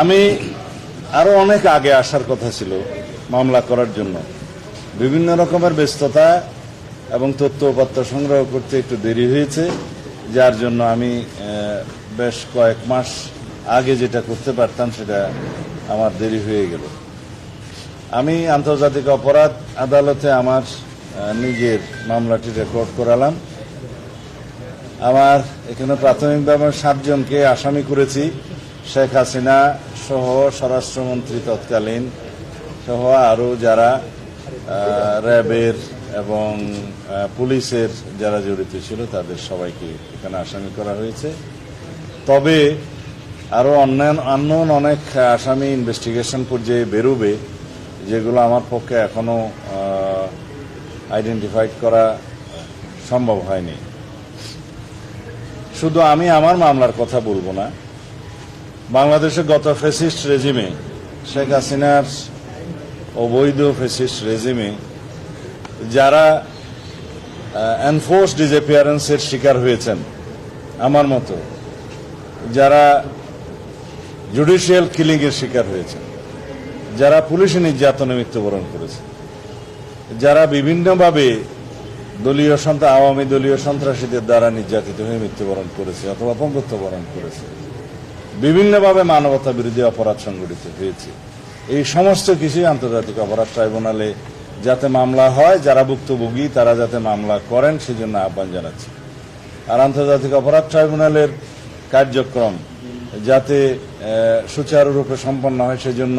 আমি আরও অনেক আগে আসার কথা ছিল মামলা করার জন্য। বিভিন্ন রকমের ব্যস্ততা এবং তথ্য উপাত্ত সংগ্রহ করতে একটু দেরি হয়েছে, যার জন্য আমি বেশ কয়েক মাস আগে যেটা করতে পারতাম সেটা আমার দেরি হয়ে গেল। আমি আন্তর্জাতিক অপরাধ আদালতে আমার নিজের মামলাটি রেকর্ড করালাম। আমার এখানে প্রাথমিকভাবে সাতজনকে আসামি করেছি। শেখ হাসিনা সহ স্বরাষ্ট্রমন্ত্রী তৎকালীন সহ আরও যারা র্যাবের এবং পুলিশের যারা জড়িত ছিল তাদের সবাইকে এখানে আসামি করা হয়েছে। তবে আরও অন্যান্য অন্য অনেক আসামি ইনভেস্টিগেশন পর্যায়ে বেরোবে, যেগুলো আমার পক্ষে এখনও আইডেন্টিফাইড করা সম্ভব হয়নি। শুধু আমি আমার মামলার কথা বলব না বাংলাদেশের গত ফেসিস্ট রেজিমে, শেখ হাসিনার অবৈধ ফেসিস্ট রেজিমে, যারা এনফোর্স ডিসঅ্যাপিয়ারেন্সের শিকার হয়েছেন, আমার মতো, যারা জুডিশিয়াল কিলিংয়ের শিকার হয়েছেন, যারা পুলিশি নির্যাতনে মৃত্যুবরণ করেছে যারা বিভিন্নভাবে দলীয় সন্ত্রাস আওয়ামী দলীয় সন্ত্রাসীদের দ্বারা নির্যাতিত হয়ে মৃত্যুবরণ করেছে অথবা পঙ্গুত্ব বরণ করেছে বিভিন্নভাবে মানবতা বিরোধী অপরাধ সংগঠিত হয়েছে। এই সমস্ত কিছুই আন্তর্জাতিক অপরাধ ট্রাইব্যুনালে যাতে মামলা হয়, যারা ভুক্তভোগী, তারা যাতে মামলা করেন, সেজন্য আহ্বান জানাচ্ছি। আর আন্তর্জাতিক অপরাধ ট্রাইব্যুনালের কার্যক্রম যাতে সুচারুরূপে সম্পন্ন হয়, সেজন্য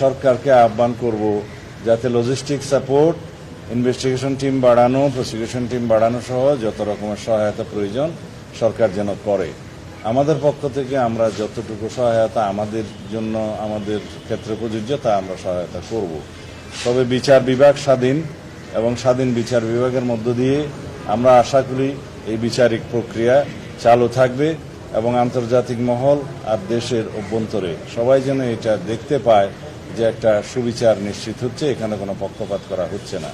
সরকারকে আহ্বান করব যাতে লজিস্টিক সাপোর্ট ইনভেস্টিগেশন টিম বাড়ানো প্রসিকিউশন টিম বাড়ানো সহ যত রকমের সহায়তা প্রয়োজন সরকার যেন করে। আমাদের পক্ষ থেকে আমরা যতটুকু সহায়তা আমাদের জন্য, আমাদের ক্ষেত্রে প্রযোজ্য, তা আমরা সহায়তা করব। তবে বিচার বিভাগ স্বাধীন এবং স্বাধীন বিচার বিভাগের মধ্য দিয়ে আমরা আশা করি এই বিচারিক প্রক্রিয়া চালু থাকবে এবং আন্তর্জাতিক মহল আর দেশের অভ্যন্তরে সবাই যেন এটা দেখতে পায় যে একটা সুবিচার নিশ্চিত হচ্ছে, এখানে কোনো পক্ষপাত করা হচ্ছে না।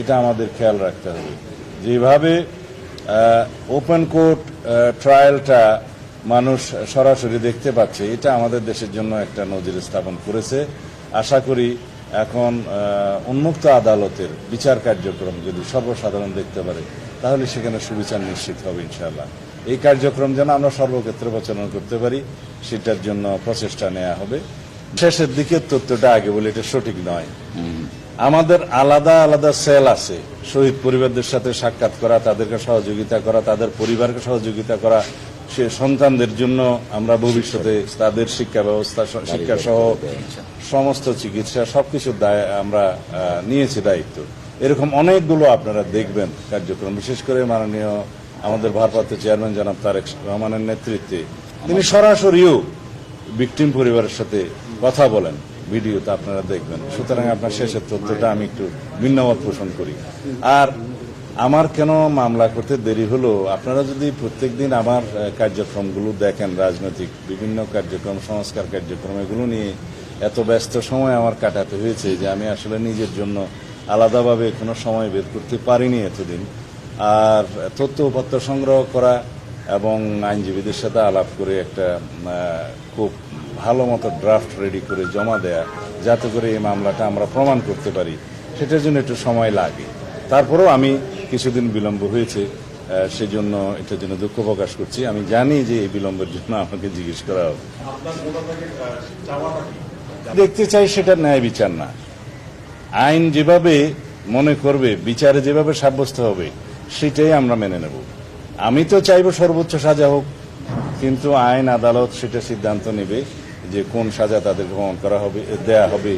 এটা আমাদের খেয়াল রাখতে হবে। যেভাবে ওপেন কোর্ট ট্রায়ালটা মানুষ সরাসরি দেখতে পাচ্ছে, এটা আমাদের দেশের জন্য একটা নজির স্থাপন করেছে। আশা করি এখন উন্মুক্ত আদালতের বিচার কার্যক্রম যদি সর্বসাধারণ দেখতে পারে, তাহলে সেখানে সুবিচার নিশ্চিত হবে, ইনশাআল্লাহ। এই কার্যক্রম যেন আমরা সর্বক্ষেত্রে প্রচারণ করতে পারি, সেটার জন্য প্রচেষ্টা নেওয়া হবে। শেষের দিকের তথ্যটা আগে বলে, এটা সঠিক নয়। আমাদের আলাদা আলাদা সেল আছে, শহীদ পরিবারদের সাথে সাক্ষাৎ করা, তাদেরকে সহযোগিতা করা, তাদের পরিবারকে সহযোগিতা করা সে সন্তানদের জন্য আমরা ভবিষ্যতে তাদের শিক্ষা ব্যবস্থা শিক্ষা সহ সমস্ত চিকিৎসা সবকিছুর দায় আমরা নিয়েছি দায়িত্ব। এরকম অনেকগুলো আপনারা দেখবেন কার্যক্রম। বিশেষ করে মাননীয় আমাদের ভারপ্রাপ্ত চেয়ারম্যান জনাব তারেক রহমানের নেতৃত্বে। তিনি সরাসরিও ভিকটিম পরিবারের সাথে কথা বলেন। ভিডিওতে আপনারা দেখবেন। সুতরাং আপনার শেষের তথ্যটা আমি একটু ভিন্নমত পোষণ করি। আর আমার কেন মামলা করতে দেরি হলো? আপনারা যদি প্রত্যেক দিন আমার কার্যক্রমগুলো দেখেন, রাজনৈতিক বিভিন্ন কার্যক্রম, সংস্কার কার্যক্রম, এগুলো নিয়ে এত ব্যস্ত সময় আমার কাটাতে হয়েছে যে আমি আসলে নিজের জন্য আলাদাভাবে কোনো সময় বের করতে পারিনি এতদিন। আর তথ্য উপাত্ত সংগ্রহ করা এবং আইনজীবীদের সাথে আলাপ করে একটা খুব ভালো মতো ড্রাফট রেডি করে জমা দেয়া, যাতে করে এই মামলাটা আমরা প্রমাণ করতে পারি, সেটার জন্য একটু সময় লাগে। তারপরেও আমি কিছুদিন বিলম্ব হয়েছে সেজন্য এটার জন্য দুঃখ প্রকাশ করছি। আমি জানি যে এই বিলম্বের জন্য আমাকে জিজ্ঞেস করা হবে। দেখতে চাই সেটা ন্যায় বিচার না। আইন যেভাবে মনে করবে বিচারে যেভাবে সাব্যস্ত হবে সেটাই আমরা মেনে নেব। আমি তো চাইব সর্বোচ্চ সাজা হোক কিন্তু আইন আদালত সেটা সিদ্ধান্ত নেবে যে কোন সাজা তাদের গ্রহণ করা হবে দেয়া হবে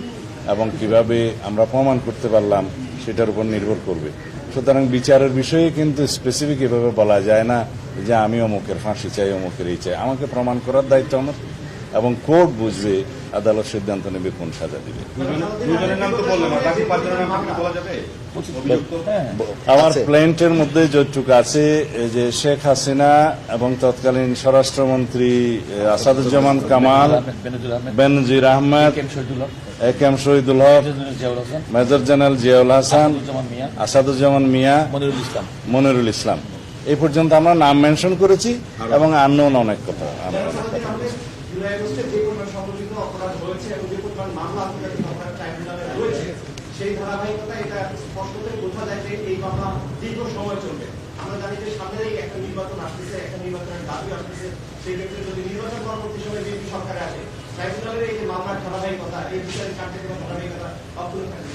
এবং কীভাবে আমরা প্রমাণ করতে পারলাম সেটার উপর নির্ভর করবে। সুতরাং বিচারের বিষয়ে কিন্তু স্পেসিফিক এভাবে বলা যায় না যে আমি অমুকের ফাঁসি চাই অমুকের এই চাই। আমাকে প্রমাণ করার দায়িত্ব আমার। এবং কোর্ট বুঝবে আদালত সিদ্ধান্ত নেবে কোন সাজা দিবে। দুজনের নাম তো বললাম আর বাকি পাঁচজনের নাম কি বলা যাবে? অভিযুক্ত? আমার প্ল্যান্টের মধ্যে যতটুকু আছে যে শেখ হাসিনা এবং তৎকালীন স্বরাষ্ট্রমন্ত্রী Asaduzzaman Kamal Benazir Ahmed A M Shahidul Haque major general Ziaul Hasan Asaduzzaman Mia Monirul Islam. Monirul Islam. এই পর্যন্ত আমরা নাম মেনশন করেছি এবং আননোন অনেক কথা আমরা অনেক কথা বলেছি। জুলাই আগস্টে যে কোনো সংগঠিত অপরাধ হয়েছে এবং যে পরিমাণ মামলা আন্তর্জাতিক অপরাধ ট্রাইব্যুনালে রয়েছে সেই ধারাবাহিকতা এটা স্পষ্টতই বোঝা মামলা দীর্ঘ সময় চলবে। আমরা জানি যে সামনেই একটা নির্বাচন আসতেছে, একটা নির্বাচনের দাবি আসতেছে। সেই ক্ষেত্রে যদি নির্বাচন পরবর্তী সময় বিএনপি সরকারে আসে, ট্রাইব্যুনালের এই যে মামলার ধারাবাহিকতা, এই বিচারের কার্যক্রম ধারাবাহিকতা অব্যাহত থাকবে।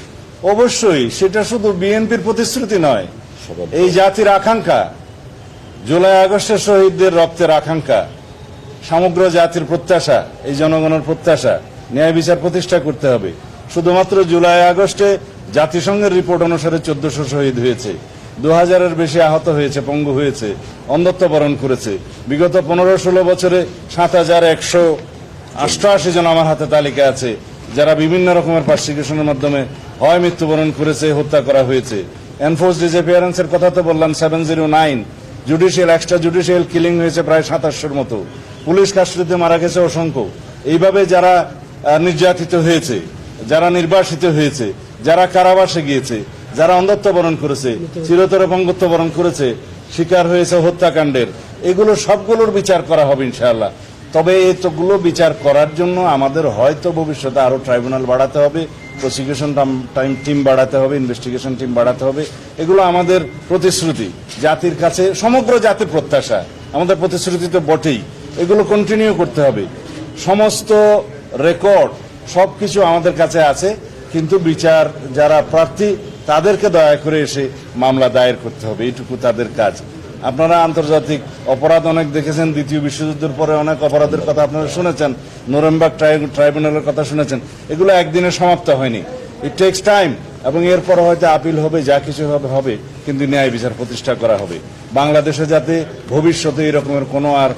অবশ্যই, সেটা শুধু বিএনপির প্রতিশ্রুতি নয়, এই জাতির আকাঙ্ক্ষা, জুলাই আগস্টের শহীদদের রক্তের আকাঙ্ক্ষা, সমগ্র জাতির প্রত্যাশা, এই জনগণের প্রত্যাশা, ন্যায় বিচার প্রতিষ্ঠা করতে হবে। শুধুমাত্র জুলাই আগস্টে জাতিসংঘের রিপোর্ট অনুসারে চোদ্দশো শহীদ হয়েছে। দু হাজারের বেশি আহত হয়েছে, পঙ্গু হয়েছে, অন্ধত্ব বরণ করেছে। বিগত পনেরো ষোলো বছরে সাত হাজার একশো অষ্টআশি জন আমার হাতে তালিকা আছে। যারা বিভিন্ন রকমের পার্সিকিউশনের মাধ্যমে হয়, মৃত্যুবরণ করেছে, হত্যা করা হয়েছে। এনফোর্স ডিসঅ্যাপিয়ারেন্সের কথা তো বললাম seven zero nine judicial extra judicial killing হয়েছে প্রায় সাতাশশোর মতো। পুলিশ কাস্টডিতে মারা গেছে অসংখ্য। এইভাবে যারা নির্যাতিত হয়েছে, যারা নির্বাসিত হয়েছে যারা কারাবাসে গিয়েছে, যারা অন্ধত্ব বরণ করেছে, চিরতর পঙ্গত্ব বরণ করেছে, শিকার হয়েছে হত্যাকাণ্ডের, এগুলো সবগুলোর বিচার করা হবে ইনশাআল্লাহ। তবে এতগুলো বিচার করার জন্য আমাদের হয়তো ভবিষ্যতে আরও ট্রাইব্যুনাল বাড়াতে হবে, প্রসিকিউশন টাইম টিম বাড়াতে হবে, ইনভেস্টিগেশন টিম বাড়াতে হবে, এগুলো আমাদের প্রতিশ্রুতি, জাতির কাছে সমগ্র জাতির প্রত্যাশা, আমাদের প্রতিশ্রুতি তো বটেই, এগুলো কন্টিনিউ করতে হবে। সমস্ত রেকর্ড সবকিছু আমাদের কাছে আছে কিন্তু বিচার যারা প্রার্থী, তাদেরকে দয়া করে এসে মামলা দায়ের করতে হবে। এইটুকু তাদের কাজ। আপনারা আন্তর্জাতিক অপরাধ অনেক দেখেছেন, দ্বিতীয় বিশ্বযুদ্ধের পরে অনেক অপরাধের কথা আপনারা শুনেছেন, নোরেমবাগ ট্রাইব্যুনালের কথা শুনেছেন। এগুলো একদিনে সমাপ্ত হয়নি। ইট টেক্স টাইম এবং এরপর হয়তো আপিল হবে, যা কিছু হবে হবে, কিন্তু ন্যায় বিচার প্রতিষ্ঠা করা হবে। বাংলাদেশে যাতে ভবিষ্যতে এরকমের কোনো আর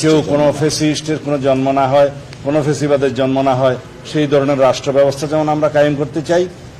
কেউ কোনো ফেসিস্টের কোনো জন্ম না হয়, কোনো ফেসিবাদের জন্ম না হয় সেই ধরনের রাষ্ট্র ব্যবস্থা যেমন আমরা কায়েম করতে চাই